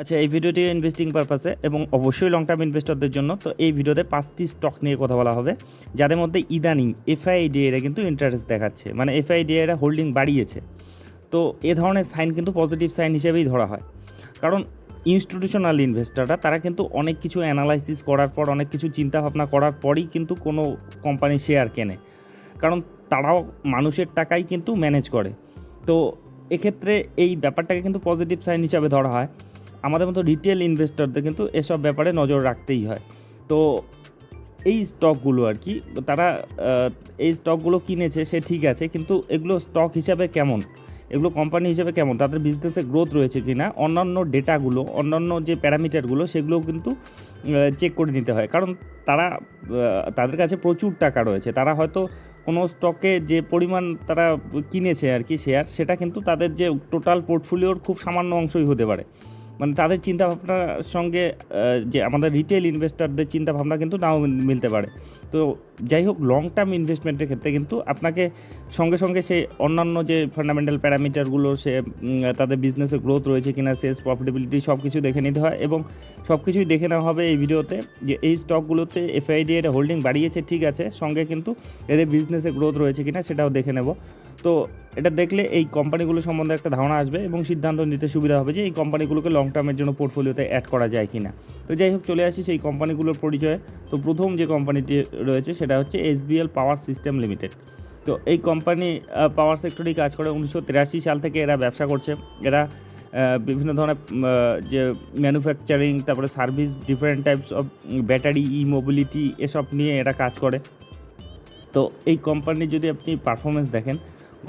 আচ্ছা এই ভিডিওটি ইনভেস্টিং পারপাসে এবং অবশ্যই লং টার্ম ইনভেস্টরদের জন্য। তো এই ভিডিওতে পাঁচটি স্টক নিয়ে কথা বলা হবে, যাদের মধ্যে ইদানিং এফআইডিএরা কিন্তু ইন্টারেস্ট দেখাচ্ছে। মানে এফআইডিএরা হোল্ডিং বাড়িয়েছে। তো এ ধরনের সাইন কিন্তু পজিটিভ সাইন হিসেবেই ধরা হয়। কারণ ইনস্টিটিউশনাল ইনভেস্টররা তারা কিন্তু অনেক কিছু অ্যানালাইসিস করার পর, অনেক কিছু চিন্তা ভাবনা করার পরই কিন্তু কোনো কোম্পানি শেয়ার কেনে। কারণ তারাও মানুষের টাকাই কিন্তু ম্যানেজ করে। তো এক্ষেত্রে এই ব্যাপারটাকে কিন্তু পজিটিভ সাইন হিসাবে ধরা হয়। আমাদের মতো রিটেল ইনভেস্টরদের কিন্তু এসব ব্যাপারে নজর রাখতেই হয়। তো এই স্টকগুলো আর কি, তারা এই স্টকগুলো কিনেছে, সে ঠিক আছে, কিন্তু এগুলো স্টক হিসাবে কেমন? এগুলো কোম্পানি হিসেবে কেমন? তাদের বিজনেসে গ্রোথ রয়েছে কি না অন্যান্য ডেটাগুলো অন্যান্য যে প্যারামিটারগুলো সেগুলো কিন্তু চেক করে নিতে হয়। কারণ তারা তাদের কাছে প্রচুর টাকা রয়েছে। তারা হয়তো কোনো স্টকে যে পরিমাণ তারা কিনেছে আর কি শেয়ার সেটা কিন্তু তাদের যে টোটাল পোর্টফোলিওর খুব সামান্য অংশই হতে পারে। মানে তাদের চিন্তাভাবনার সঙ্গে যে আমাদের রিটেল ইনভেস্টরদের চিন্তাভাবনা কিন্তু নাও মিলতে পারে। তো যাই হোক লং টার্ম ইনভেস্টমেন্টের ক্ষেত্রে কিন্তু আপনাকে সঙ্গে সঙ্গে সেই অন্যান্য যে ফান্ডামেন্টাল প্যারামিটারগুলো সে তাদের বিজনেসে গ্রোথ রয়েছে কিনা সেলস প্রফিটেবিলিটি সব কিছু দেখে নিতে হয় এবং সব কিছুই দেখে নেওয়া হবে এই ভিডিওতে যে এই স্টকগুলোতে এফআইডি এর হোল্ডিং বাড়িয়েছে, ঠিক আছে, সঙ্গে কিন্তু এদের বিজনেসে গ্রোথ রয়েছে কিনা সেটাও দেখে নেব। তো এটা দেখলে এই কোম্পানিগুলো সম্বন্ধে একটা ধারণা আসবে এবং সিদ্ধান্ত নিতে সুবিধা হবে যে এই কোম্পানিগুলোকে লং টার্মের জন্য পোর্টফোলিওতে অ্যাড করা যায় কি না তো যাই হোক, চলে আসি সেই কোম্পানিগুলোর পরিচয়ে। তো প্রথম যে কোম্পানিটি রয়েছে সেটা হচ্ছে এসবিএল পাওয়ার সিস্টেম লিমিটেড। তো এই কোম্পানি পাওয়ার সেক্টরেই কাজ করে। উনিশশো তিরাশি সাল থেকে এরা ব্যবসা করছে। এরা বিভিন্ন ধরনের যে ম্যানুফ্যাকচারিং তারপরে service different types of battery e mobility এসব নিয়ে এরা কাজ করে। তো এই কোম্পানির যদি আপনি পারফরমেন্স দেখেন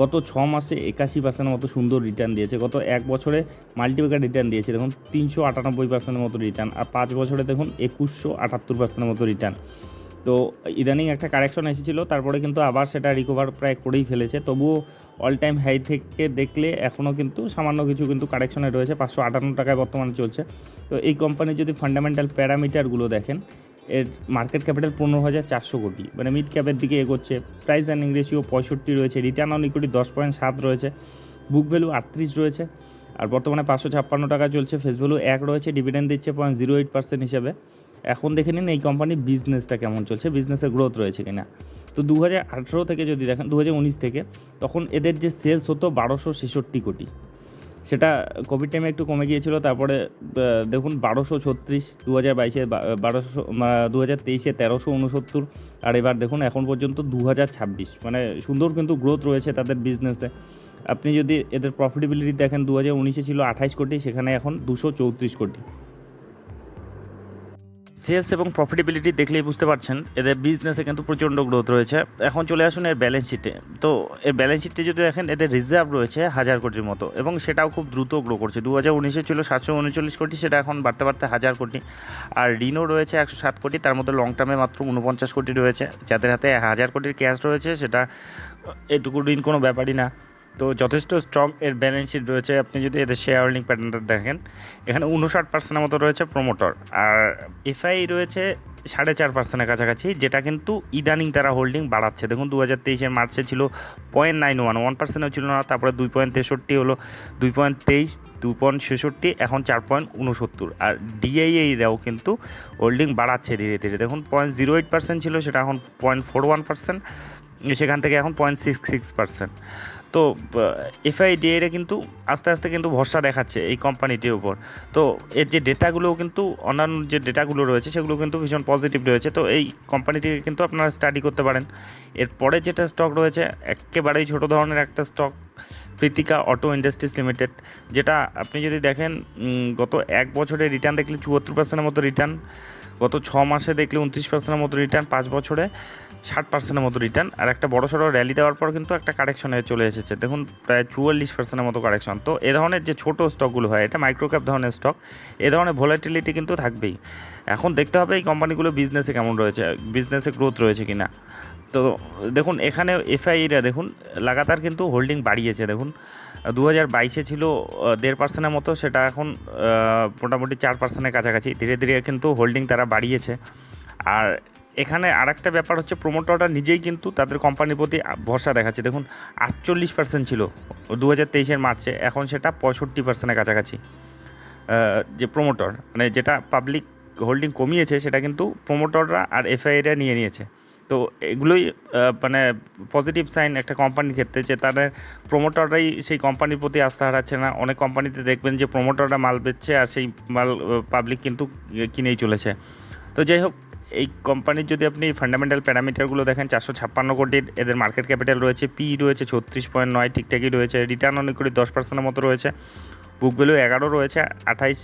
গত ছ মাসে একাশি পার্সেন্টের মতো সুন্দর রিটার্ন দিয়েছে। গত এক বছরে মাল্টিপ্যাকার রিটার্ন দিয়েছে। দেখুন, তিনশো আটানব্বই পার্সেন্টের মতো রিটার্ন আর পাঁচ বছরে দেখুন, একুশশো আটাত্তর পার্সেন্টের মতো রিটার্ন তো ইদানিং একটা কারেকশন এসেছিল, তারপরে কিন্তু আবার সেটা রিকভার প্রায় করেই ফেলেছে। তবুও অল টাইম হাই থেকে দেখলে এখনও কিন্তু সামান্য কিছু কিন্তু কারেকশনে রয়েছে। পাঁচশো আটান্ন টাকায় বর্তমানে চলছে। তো এই কোম্পানির যদি ফান্ডামেন্টাল প্যারামিটারগুলো দেখেন এর মার্কেট ক্যাপিটাল পনেরো হাজার চারশো কোটি। মানে মিড ক্যাপের দিকে এগোচ্ছে। প্রাইস আর্নিং রেশিও পঁয়ষট্টি রয়েছে। রিটার্ন অন ইকুইটি দশ পয়েন্ট সাত রয়েছে। বুক ভ্যালু আটত্রিশ রয়েছে। আর বর্তমানে পাঁচশো ছাপ্পান্ন টাকা চলছে। ফেস ভ্যালু এক রয়েছে। ডিভিডেন্ড দিচ্ছে পয়েন্ট জিরো এইট পার্সেন্ট হিসাবে। এখন দেখে নিন এই কোম্পানির বিজনেসটা কেমন চলছে। বিজনেসের গ্রোথ রয়েছে কিনা। তো দু হাজার আঠেরো থেকে যদি দেখেন দু হাজার উনিশ থেকে, তখন এদের যে সেলস হতো বারোশো ছেষট্টি কোটি। সেটা কোভিড টাইমে একটু কমে গিয়েছিল, তারপরে দেখুন বারোশো ছত্রিশ দু হাজার বাইশে বারোশো দু হাজার তেইশে তেরোশো উনসত্তর, আর এবার দেখুন এখন পর্যন্ত দু হাজার ছাব্বিশ। মানে সুন্দর কিন্তু গ্রোথ রয়েছে তাদের বিজনেসে আপনি যদি এদের প্রফিটেবিলিটি দেখেন দু হাজার উনিশে ছিল আঠাইশ কোটি, সেখানে এখন দুশো চৌত্রিশ কোটি। সেলস এবং প্রফিটেবিলিটি দেখলেই বুঝতে পারছেন, এদের বিজনেসে কিন্তু প্রচণ্ড গ্রোথ রয়েছে। এখন চলে আসুন এর ব্যালেন্স শিটে তো এর ব্যালেন্স শিটে যদি দেখেন, এদের রিজার্ভ রয়েছে হাজার কোটির মতো এবং সেটাও খুব দ্রুত গ্রো করছে। দু হাজার উনিশে ছিল সাতশো উনচল্লিশ কোটি, সেটা এখন বাড়তে বাড়তে হাজার কোটি। আর ঋণও রয়েছে একশো সাত কোটি, তার মধ্যে লং টার্মে মাত্র উনপঞ্চাশ কোটি রয়েছে। যাদের হাতে হাজার কোটির ক্যাশ রয়েছে, সেটা এটুকু ঋণ কোনো ব্যাপারই না। তো যথেষ্ট স্ট্রং এর ব্যালেন্স শিট রয়েছে। আপনি যদি এদের শেয়ার হোল্ডিং প্যাটার্নটা দেখেন, এখানে উনষাট পার্সেন্টের মতো রয়েছে প্রোমোটর আর এফআই রয়েছে সাড়ে চার পার্সেন্টের কাছাকাছি, যেটা কিন্তু ইদানিং তারা হোল্ডিং বাড়াচ্ছে। দেখুন দু হাজার তেইশের মার্চে ছিল পয়েন্ট নাইন ওয়ান ওয়ান পার্সেন্টও ছিল না, তারপরে দুই পয়েন্ট তেষট্টি হলো, দুই পয়েন্ট তেইশ, দুই পয়েন্ট ছেষট্টি, এখন চার পয়েন্ট উনসত্তর আর ডিআইএইরাও কিন্তু হোল্ডিং বাড়াচ্ছে ধীরে ধীরে। দেখুন পয়েন্ট জিরো এইট পার্সেন্ট ছিল, সেটা এখন পয়েন্ট ফোর ওয়ান পার্সেন্ট সেখান থেকে এখন পয়েন্ট সিক্স সিক্স পার্সেন্ট তো এফআইডিএরা কিন্তু আস্তে আস্তে কিন্তু ভরসা দেখাচ্ছে এই কোম্পানিটির উপর। তো, এর যে ডেটাগুলোও কিন্তু অন্যান্য যে ডেটাগুলো রয়েছে, সেগুলো কিন্তু ভীষণ পজিটিভ রয়েছে। তো, এই কোম্পানিটিকে কিন্তু আপনারা স্টাডি করতে পারেন। এরপরে যেটা স্টক রয়েছে, একেবারেই ছোটো ধরনের একটা stock Pritika Auto Industries Limited যেটা আপনি যদি দেখেন গত এক বছরে রিটার্ন দেখলে চুয়াত্তর পার্সেন্টের মতো রিটার্ন গত ছ মাসে দেখলে উনত্রিশ পার্সেন্টের মতো রিটার্ন পাঁচ বছরে ষাট পার্সেন্টের মতো রিটার্ন আর একটা বড় সড়ো র্যালি দেওয়ার পর কিন্তু একটা কারেকশনে চলে এসেছে। দেখুন, প্রায় চুয়াল্লিশ পার্সেন্টের মতো কারেকশন তো এ ধরনের যে ছোটো স্টকগুলো হয়, এটা মাইক্রোক্যাপ ধরনের স্টক এ ধরনের ভোলাটিলিটি কিন্তু থাকবেই। এখন দেখতে হবে এই কোম্পানিগুলো বিজনেসে কেমন রয়েছে বিজনেসে গ্রোথ রয়েছে কি না তো দেখুন, এখানে এফআইরা দেখুন, লাগাতার কিন্তু হোল্ডিং বাড়িয়েছে। দেখুন দু হাজার বাইশে ছিল দেড় পার্সেন্টের মতো, সেটা এখন মোটামুটি চার পার্সেন্টের কাছাকাছি। ধীরে ধীরে কিন্তু হোল্ডিং তারা বাড়িয়েছে। আর এখানে আরেকটা ব্যাপার হচ্ছে প্রোমোটররা নিজেই কিন্তু তাদের কোম্পানির প্রতি ভরসা দেখাচ্ছে। দেখুন, আটচল্লিশ পার্সেন্ট ছিল দু হাজার তেইশের মার্চে, এখন সেটা পঁয়ষট্টি পার্সেন্টের কাছাকাছি। যে প্রোমোটর মানে যেটা পাবলিক হোল্ডিং কমিয়েছে, সেটা কিন্তু প্রোমোটররা আর এফআইরা নিয়ে নিয়েছে। তো এগুলোই মানে পজিটিভ সাইন একটা কোম্পানির ক্ষেত্রে যে তাদের প্রোমোটররাই সেই কোম্পানির প্রতি আস্থা হারাচ্ছে না। অনেক কোম্পানিতে দেখবেন যে প্রোমোটররা মাল বেচছে আর সেই মাল পাবলিক কিন্তু কিনেই চলেছে। তো যাই হোক, এই কোম্পানির যদি আপনি ফান্ডামেন্টাল প্যারামিটারগুলো দেখেন, চারশো ছাপ্পান্ন কোটির এদের মার্কেট ক্যাপিটাল রয়েছে পি রয়েছে ছত্রিশ পয়েন্ট নয়, ঠিকঠাকই রয়েছে। রিটার্ন অনেক কোটি দশ পার্সেন্টের মতো রয়েছে। বুক ভ্যালু এগারো রয়েছে, আঠাইশ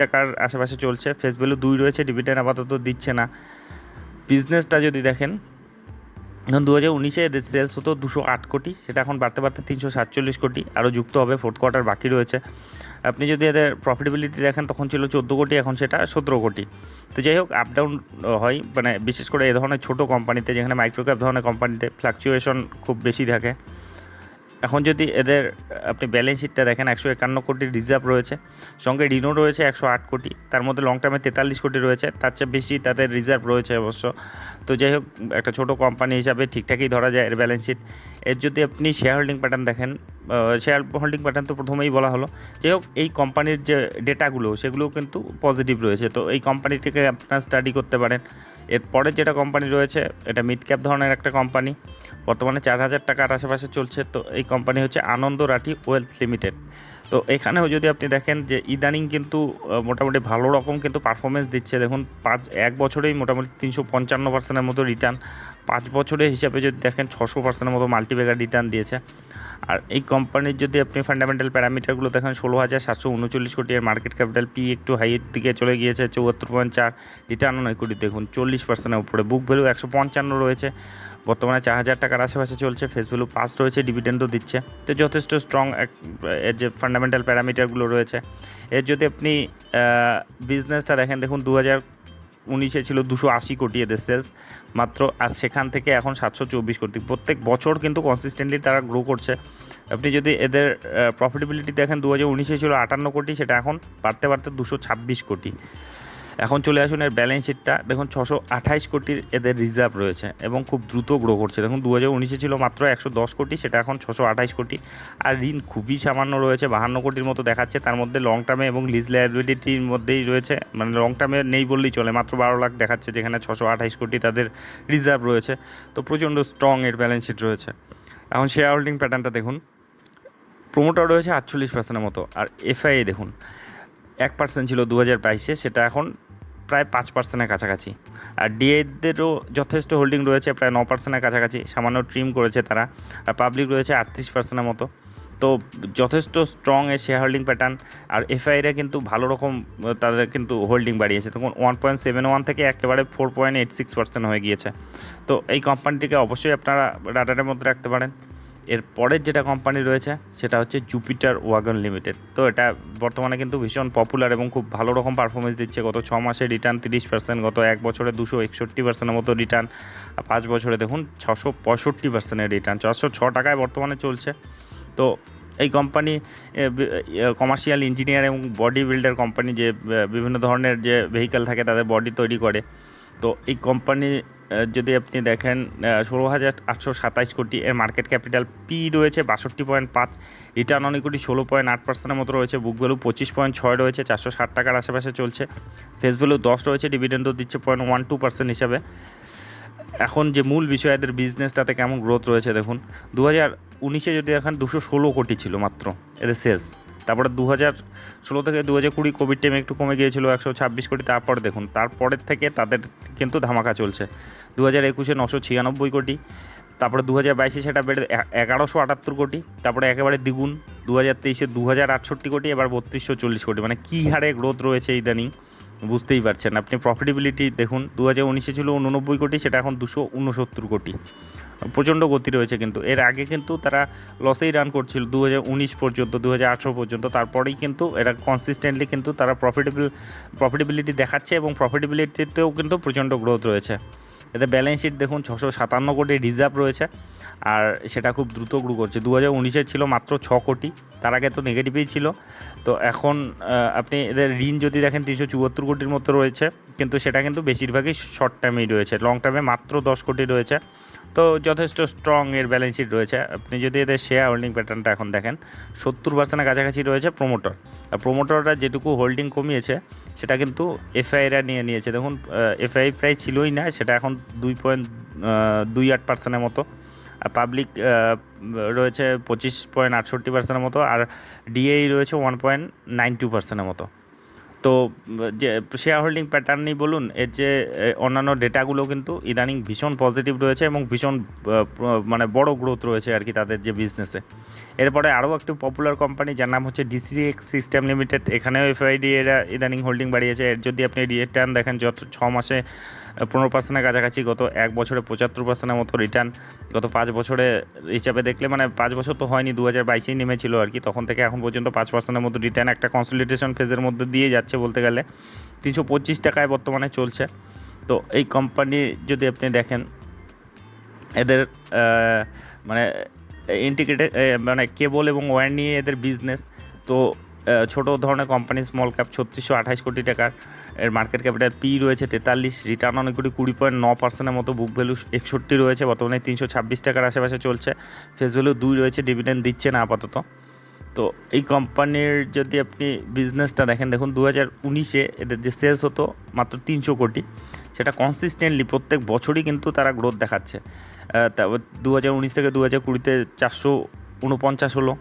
টাকার আশেপাশে চলছে। ফেস ভ্যালু দুই রয়েছে ডিভিডেন্ড আপাতত দিচ্ছে না। বিজনেসটা যদি দেখেন, এখন দু হাজার উনিশে এদের সেলস হতো দুশো আট কোটি, সেটা এখন বাড়তে বাড়তে তিনশো সাতচল্লিশ কোটি, আরও যুক্ত হবে ফোর্থ কোয়ার্টার বাকি রয়েছে। আপনি যদি এদের প্রফিটেবিলিটি দেখেন, তখন ছিল চোদ্দ কোটি, এখন সেটা সতেরো কোটি। তো যাই হোক আপ ডাউন হয় মানে বিশেষ করে এ ধরনের ছোটো কোম্পানিতে যেখানে মাইক্রোক্যাপ ধরনের কোম্পানিতে ফ্লাকচুয়েশন খুব বেশি থাকে। এখন যদি এদের, আপনি ব্যালেন্স শিটটা দেখেন, একশো একান্ন কোটি রিজার্ভ রয়েছে, সঙ্গে ঋণও রয়েছে একশো আট কোটি, তার মধ্যে লং টার্মে তেতাল্লিশ কোটি রয়েছে, তার চেয়ে বেশি তাদের রিজার্ভ রয়েছে অবশ্য। তো যাই হোক, একটা ছোটো কোম্পানি হিসাবে ঠিকঠাকই ধরা যায় এর ব্যালেন্স শিট এর যদি আপনি শেয়ার হোল্ডিং প্যাটার্ন দেখেন শেয়ার হোল্ডিং প্যাটার্ন তো প্রথমেই বলা হলো। যাই হোক, এই কোম্পানির যে ডেটাগুলো সেগুলো কিন্তু পজিটিভ রয়েছে। তো এই কোম্পানিটিকে আপনারা স্টাডি করতে পারেন। এরপরে যেটা কোম্পানি রয়েছে, এটা মিড ক্যাপ ধরনের একটা কোম্পানি বর্তমানে চার হাজার টাকার আশেপাশে চলছে। তো এই কোম্পানি হচ্ছে আনন্দ রাঠি ওয়েলথ লিমিটেড। তো এখানেও যদি আপনি দেখেন যে ইদানিং কিন্তু মোটামুটি ভালো রকম কিন্তু পারফরমেন্স দিচ্ছে। দেখুন, পাঁচ, এক বছরেই মোটামুটি তিনশো পঞ্চান্ন পার্সেন্টের মতো রিটার্ন, পাঁচ বছরের হিসাবে যদি দেখেন, ছশো পার্সেন্টের মতো মাল্টিবেগার রিটার্ন দিয়েছে। আর এই কোম্পানির যদি আপনি ফান্ডামেন্টাল প্যারামিটারগুলো দেখেন, ষোলো হাজার সাতশো উনচল্লিশ কোটি এর মার্কেট ক্যাপিটাল পি একটু হাইয়ের দিকে চলে গিয়েছে, চুয়াত্তর পয়েন্ট চার রিটার্ন অনেক কোটি দেখুন, চল্লিশ পার্সেন্টের উপরে। বুক ভ্যালু একশো পঞ্চান্ন রয়েছে, বর্তমানে চার হাজার টাকার আশেপাশে চলছে ফেস ভ্যালু পাস রয়েছে ডিভিডেন্ডও দিচ্ছে। তো যথেষ্ট স্ট্রং এক, এর যে ফান্ডামেন্টাল প্যারামিটারগুলো রয়েছে। এর যদি আপনি বিজনেসটা দেখেন, দেখুন দু হাজার উনিশে ছিল দুশো আশি কোটি এদের সেলস মাত্র আর সেখান থেকে এখন সাতশো চব্বিশ কোটি। প্রত্যেক বছর কিন্তু কনসিস্টেন্টলি তারা গ্রো করছে। আপনি যদি এদের প্রফিটেবিলিটি দেখেন দু হাজার উনিশে ছিল আটান্ন কোটি, সেটা এখন বাড়তে বাড়তে দুশো ছাব্বিশ কোটি। এখন চলে আসুন এর ব্যালেন্স শিটটা দেখুন, ছশো আঠাইশ কোটির এদের রিজার্ভ রয়েছে এবং খুব দ্রুত গ্রো করছে। দেখুন দু হাজার উনিশে ছিল মাত্র একশো দশ কোটি, সেটা এখন ছশো আঠাইশ কোটি। আর ঋণ খুবই সামান্য রয়েছে, বাহান্ন কোটির মতো দেখাচ্ছে। তার মধ্যে লং টার্মে এবং লিজ লাইবিলিটির মধ্যেই রয়েছে। মানে লং টার্মে নেই বললেই চলে, মাত্র বারো লাখ দেখাচ্ছে, যেখানে ছশো আঠাইশ কোটি তাদের রিজার্ভ রয়েছে। তো প্রচণ্ড স্ট্রং এর ব্যালেন্স শিট রয়েছে। এখন শেয়ার হোল্ডিং প্যাটার্নটা দেখুন। প্রোমোটার রয়েছে আটচল্লিশ পার্সেন্টের মতো। আর এফআইএ দেখুন এক পার্সেন্ট ছিল দু হাজার বাইশে, সেটা এখন প্রায় পাঁচ পার্সেন্টের কাছাকাছি। আর ডিএদেরও যথেষ্ট হোল্ডিং রয়েছে, প্রায় ন পার্সেন্টের কাছাকাছি। সামান্য ট্রিম করেছে তারা। আর পাবলিক রয়েছে আটত্রিশ পার্সেন্টের মতো। তো যথেষ্ট স্ট্রং এ শেয়ার হোল্ডিং প্যাটার্ন আর এফআইরা কিন্তু ভালো রকম, তাদের কিন্তু হোল্ডিং বাড়িয়েছে। তখন ওয়ান পয়েন্ট সেভেন ওয়ান থেকে একেবারে four point eight six percent হয়ে গিয়েছে। তো এই কোম্পানিটিকে অবশ্যই আপনারা রাডারের মধ্যে রাখতে পারেন। এর পরের যেটা কোম্পানি রয়েছে, সেটা হচ্ছে জুপিটার ওয়াগন লিমিটেড তো এটা বর্তমানে কিন্তু ভীষণ পপুলার এবং খুব ভালো রকম পারফরমেন্স দিচ্ছে। গত ছ মাসে রিটার্ন তিরিশ পার্সেন্ট গত এক বছরে দুশো একষট্টি পার্সেন্টের মতো রিটার্ন পাঁচ বছরে দেখুন ছশো পঁয়ষট্টি পার্সেন্টের রিটার্ন চারশো ছ টাকায় বর্তমানে চলছে। তো এই কোম্পানি কমার্শিয়াল ইঞ্জিনিয়ার এবং বডি বিল্ডার কোম্পানি যে বিভিন্ন ধরনের যে ভেহিক্যাল থাকে, তাদের বডি তৈরি করে। তো এই কোম্পানি যদি আপনি দেখেন ষোলো হাজার আটশো সাতাইশ কোটি এর মার্কেট ক্যাপিটাল পি রয়েছে, বাষট্টি পয়েন্ট পাঁচ রিটার্ন অন ইকুইটি ষোলো পয়েন্ট আট পার্সেন্টের মতো রয়েছে বুক ভ্যালু পঁচিশ পয়েন্ট ছয় রয়েছে, চারশো ষাট টাকার আশেপাশে চলছে ফেস ভ্যালু দশ রয়েছে ডিভিডেন্ডও দিচ্ছে পয়েন্ট ওয়ান টু পার্সেন্ট হিসাবে। এখন যে মূল বিষয় এদের বিজনেসটাতে কেমন গ্রোথ রয়েছে দেখুন দু হাজার উনিশে যদি এখন দুশো ষোলো কোটি ছিল মাত্র এদের সেলস তারপরে দু হাজার ষোলো থেকে দু হাজার কুড়ি কোভিড টাইমে একটু কমে গিয়েছিল, একশো ছাব্বিশ কোটি। তারপর দেখুন, তারপরের থেকে তাদের কিন্তু ধামাকা চলছে। দু হাজার একুশে নশো ছিয়ানব্বই কোটি, তারপরে দু হাজার বাইশে সেটা বেড়ে এগারোশো আটাত্তর কোটি, তারপরে একেবারে দ্বিগুণ। দু হাজার তেইশে দু হাজার আটষট্টি কোটি, এবার বত্রিশশো চল্লিশ কোটি। মানে কী হারে গ্রোথ রয়েছে ইদানিং, বুঝতেই পারছেন। আপনি প্রফিটেবিলিটি দেখুন দু হাজার উনিশে ছিল উননব্বই কোটি, সেটা এখন দুশো উনসত্তর কোটি। প্রচণ্ড গতি রয়েছে কিন্তু। এর আগে কিন্তু তারা লসেই রান করছিল দু হাজার উনিশ পর্যন্ত দু হাজার আঠেরো পর্যন্ত। তারপরেই কিন্তু এরা কনসিস্টেন্টলি কিন্তু তারা প্রফিটেবল প্রফিটেবিলিটি দেখাচ্ছে এবং প্রফিটেবিলিটিতেও কিন্তু প্রচণ্ড গ্রোথ রয়েছে। এতে ব্যালেন্স শিট দেখুন, ছশো সাতান্ন কোটি রিজার্ভ রয়েছে আর সেটা খুব দ্রুত গ্রো করছে। দু হাজার উনিশে ছিল মাত্র ছ কোটি, তার আগে তো নেগেটিভই ছিল। তো এখন আপনি এদের ঋণ যদি দেখেন, তিনশো চুয়াত্তর কোটির মতো রয়েছে। কিন্তু সেটা কিন্তু বেশিরভাগই শর্ট টার্মেই রয়েছে। লং টার্মে মাত্র দশ কোটি রয়েছে। তো যথেষ্ট স্ট্রং এর ব্যালেন্স শিট রয়েছে। আপনি যদি এদের শেয়ার হোল্ডিং প্যাটার্নটা এখন দেখেন, সত্তর পার্সেন্টের কাছাকাছি রয়েছে প্রোমোটর আর প্রোমোটররা যেটুকু হোল্ডিং কমিয়েছে, সেটা কিন্তু এফআইরা নিয়ে নিয়েছে। দেখুন এফআই প্রায় ছিলই না, সেটা এখন দুই পয়েন্ট দুই আট পার্সেন্টের মতো। আর পাবলিক রয়েছে পঁচিশ পয়েন্ট আটষট্টি পার্সেন্টের মতো। আর ডিএই রয়েছে ওয়ান পয়েন্ট নাইন টু পার্সেন্টের মতো। তো, যে শেয়ার হোল্ডিং প্যাটার্নই বলুন, এর যে অন্যান্য ডেটাগুলো কিন্তু ইদানিং ভীষণ পজিটিভ রয়েছে এবং ভীষণ মানে বড় গ্রোথ রয়েছে আর কি তাদের যে বিজনেসে এরপরে আরও একটি পপুলার কোম্পানি যার নাম হচ্ছে ডিসিএক্স সিস্টেম লিমিটেড এখানেও এফআইডি এরা ইদানিং হোল্ডিং বাড়িয়েছে। এর যদি আপনি রিটার্ন দেখেন, যত ছ মাসে পনেরো পার্সেন্টের কাছাকাছি গত এক বছরে পঁচাত্তর পার্সেন্টের মতো রিটার্ন গত পাঁচ বছরে হিসাবে দেখলে মানে পাঁচ বছর তো হয়নি দু হাজার বাইশেই নেমেছিল আর কি। তখন থেকে এখন পর্যন্ত পাঁচ পার্সেন্টের মতো রিটার্ন একটা কনসলিডেশন ফেজের মধ্যে দিয়ে যাচ্ছে বলতে গেলে। তিনশো পঁচিশ টাকায় বর্তমানে চলছে। তো এই কোম্পানি যদি আপনি দেখেন, এদের মানে ইন্টিগ্রেটেড মানে কেবল এবং ওয়্যার নিয়ে এদের বিজনেস তো ছোট ধরনের কোম্পানি স্মল ক্যাপ ছত্রিশশো আঠাশ কোটি টাকার, এর মার্কেট ক্যাপিটাল পি রয়েছে তেতাল্লিশ রিটার্ন অন ইকুইটি কুড়ি পয়েন্ট ন পার্সেন্টের মতো বুক ভ্যালু একষট্টি রয়েছে, বর্তমানে তিনশো ছাব্বিশ টাকার আশেপাশে চলছে। ফেস ভ্যালু দুই রয়েছে ডিভিডেন্ড দিচ্ছে না আপাতত। তো এই কোম্পানির যদি আপনি বিজনেসটা দেখেন, দেখুন দু হাজার উনিশে এদের যে সেলস হতো মাত্র তিনশো কোটি, সেটা কনসিস্টেন্টলি প্রত্যেক বছরই কিন্তু তারা গ্রোথ দেখাচ্ছে। তারপর দু হাজার উনিশ থেকে দু হাজার কুড়িতে চারশো উনপঞ্চাশ হলো।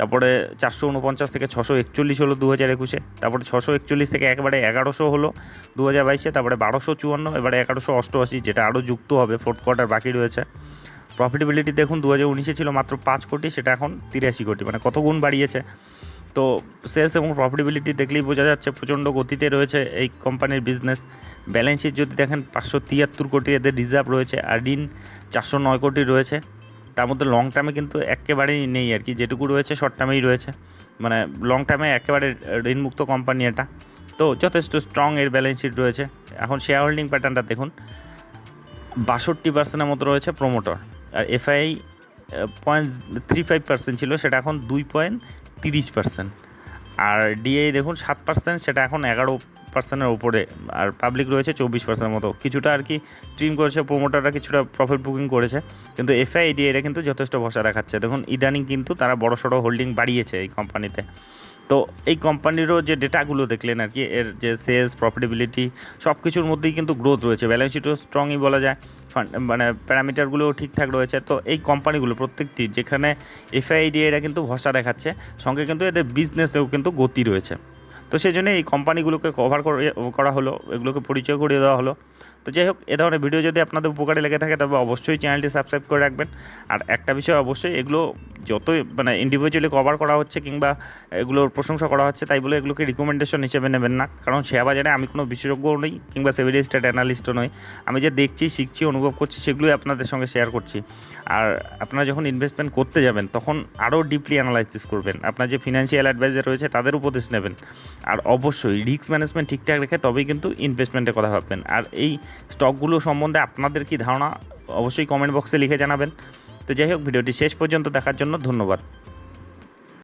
তারপরে চারশো উনপঞ্চাশ থেকে ছশো একচল্লিশ হলো দু হাজার একুশে, তারপরে ছশো একচল্লিশ থেকে একবারে এগারোশো হলো দু হাজার বাইশে, তারপরে বারোশো চুয়ান্ন, এবারে এগারোশো অষ্টআশি, যেটা আরও যুক্ত হবে ফোর্থ কোয়ার্টার বাকি রয়েছে। প্রফিটেবিলিটি দেখুন দু হাজার উনিশে ছিল মাত্র পাঁচ কোটি, সেটা এখন তিরাশি কোটি মানে কত গুণ বাড়িয়েছে। তো সেলস এবং প্রফিটেবিলিটি দেখলেই বোঝা যাচ্ছে, প্রচণ্ড গতিতে রয়েছে এই কোম্পানির বিজনেস ব্যালেন্স শিট যদি দেখেন, পাঁচশো তিয়াত্তর কোটি এদের রিজার্ভ রয়েছে, আর ঋণ চারশো নয় কোটি রয়েছে। তার মধ্যে লং টার্মে কিন্তু একেবারেই নেই আর কি। যেটুকু রয়েছে শর্ট টার্মেই রয়েছে। মানে লং টার্মে একেবারে ঋণমুক্ত কোম্পানি এটা। তো যথেষ্ট স্ট্রং এর ব্যালেন্স শিট রয়েছে। এখন শেয়ার হোল্ডিং প্যাটার্নটা দেখুন। বাষট্টি পার্সেন্টের মতো রয়েছে প্রোমোটর আর FI point three five percent ছিল, সেটা এখন দুই পয়েন্ট তিরিশ পার্সেন্ট আর ডিএ দেখুন, সাত পার্সেন্ট সেটা এখন এগারো পার্সেন্টের উপরে, আর পাবলিক রয়েছে চব্বিশ পার্সেন্টের মতো। কিছুটা আর কি ট্রিম করেছে প্রোমোটাররা কিছুটা প্রফিট বুকিং করেছে। কিন্তু এফআই ডিএ এটা কিন্তু যথেষ্ট ভরসা দেখাচ্ছে। দেখুন, ইদানিং কিন্তু তারা বড় সড়ো হোল্ডিং বাড়িয়েছে এই কোম্পানিতে তো এই কোম্পানিরও যে ডেটাগুলো দেখলেন আর কি, এর যে সেলস প্রফিটেবিলিটি সব কিছুর মধ্যেই কিন্তু গ্রোথ রয়েছে। ব্যালেন্স শিটও স্ট্রংই বলা যায় ফান্ড মানে প্যারামিটারগুলোও ঠিকঠাক রয়েছে। তো এই কোম্পানিগুলো প্রত্যেকটি, যেখানে এফআইডি এরা কিন্তু ভরসা দেখাচ্ছে, সঙ্গে কিন্তু এদের বিজনেসেও কিন্তু গতি রয়েছে। তো সেই জন্য এই কোম্পানিগুলোকে কভার করা হলো এগুলোকে পরিচয় করিয়ে দেওয়া হলো। তো যাই হোক, এ ধরনের ভিডিও যদি আপনাদের উপকারে লেগে থাকে, তবে অবশ্যই চ্যানেলটি সাবস্ক্রাইব করে রাখবেন। আর একটা বিষয় অবশ্যই, এগুলো যতই মানে ইন্ডিভিজুয়ালি কভার করা হচ্ছে কিংবা এগুলোর প্রশংসা করা হচ্ছে, তাই বলে এগুলোকে রিকমেন্ডেশন হিসেবে নেবেন না। কারণ শেয়ার বাজারে আমি কোনো বিশেষজ্ঞও নই কিংবা সেভিডি স্টেট অ্যানালিস্টও নই। আমি যে দেখছি, শিখছি, অনুভব করছি, সেগুলোই আপনাদের সঙ্গে শেয়ার করছি। আর আপনারা যখন ইনভেস্টমেন্ট করতে যাবেন, তখন আরও ডিপলি অ্যানালাইসিস করবেন। আপনার যে ফিনান্সিয়াল অ্যাডভাইজার রয়েছে, তাদের উপদেশ নেবেন। আর অবশ্যই রিস্ক ম্যানেজমেন্ট ঠিকঠাক রেখে তবেই কিন্তু ইনভেস্টমেন্টের কথা ভাববেন। আর এই স্টকগুলো সম্বন্ধে আপনাদের কি ধারণা? অবশ্যই কমেন্ট বক্সে লিখে জানাবেন। তো যাই হোক, ভিডিওটি শেষ পর্যন্ত দেখার জন্য ধন্যবাদ।